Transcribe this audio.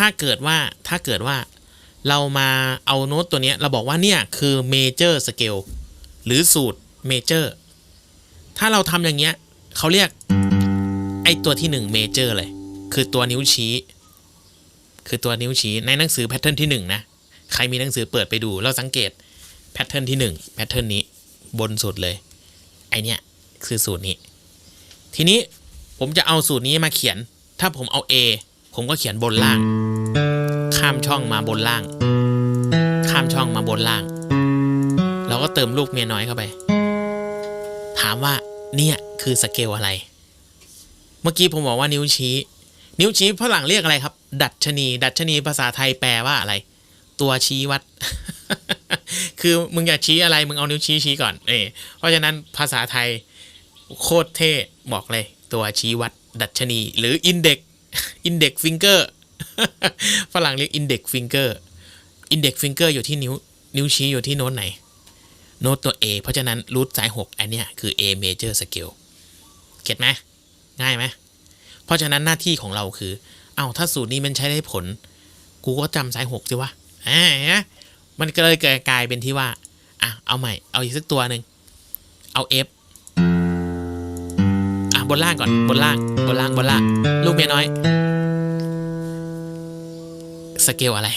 ถ้าเกิดว่าถ้าเกิดว่าเรามาเอาโน้ตตัวนี้เราบอกว่าเนี่ยคือเมเจอร์สเกลหรือสูตรเมเจอร์ถ้าเราทำอย่างเงี้ยเขาเรียกไอตัวที่หนึ่งเมเจอร์เลย คือตัวนิ้วชี้ คือตัวนิ้วชี้ในหนังสือแพทเทิร์นที่หนึ่งนะใครมีหนังสือเปิดไปดู เราสังเกตแพทเทิร์นที่หนึ่งแพทเทิร์นนี้บนสุดเลย ไอเนี้ยคือสูตรนี้ ทีนี้ผมจะเอาสูตรนี้มาเขียน ถ้าผมเอา A ผมก็เขียนบนล่าง ข้ามช่องมาบนล่าง ข้ามช่องมาบนล่าง เราก็เติมลูกเมียน้อยเข้าไป ถามว่าเนี่ยคือสเกลอะไร เมื่อกี้ผมบอกว่านิ้วชี้ นิ้วชี้ฝรั่งเรียกอะไรครับ ดัชนี ดัชนีภาษาไทยแปลว่าอะไร ตัวชี้วัด คือมึงอยากชี้อะไรมึงเอานิ้วชี้ชี้ก่อนเอเพราะฉะนั้นภาษาไทยโคตรเท่บอกเลย ตัวชี้วัด ดัชนี หรืออินเด็กอินเด็กฟิงเกอร์ ฝรั่งเรียกอินเด็กฟิงเกอร์อินเด็กฟิงเกอร์อยู่ที่นิ้ว นิ้วชี้อยู่ที่โน้ตไหน โน้ตตัว A เพราะฉะนั้นรูทสาย 6 อันเนี้ยคือ A major scale เก็ตไหมง่ายไหมเพราะฉะนั้นหน้าที่ของเราคือ เอาถ้าสูตรนี้มันใช้ได้ผล กูก็จำสาย 6 สิวะอ่าเนไหมมันก็เลยกลายเป็นที่ว่า อะ เอาใหม่ เอาอีกสักตัวหนึ่ง เอา F อะ บนล่างก่อน บนล่าง บนล่าง บนล่าง ลูกเมียน้อย สเกลอะไร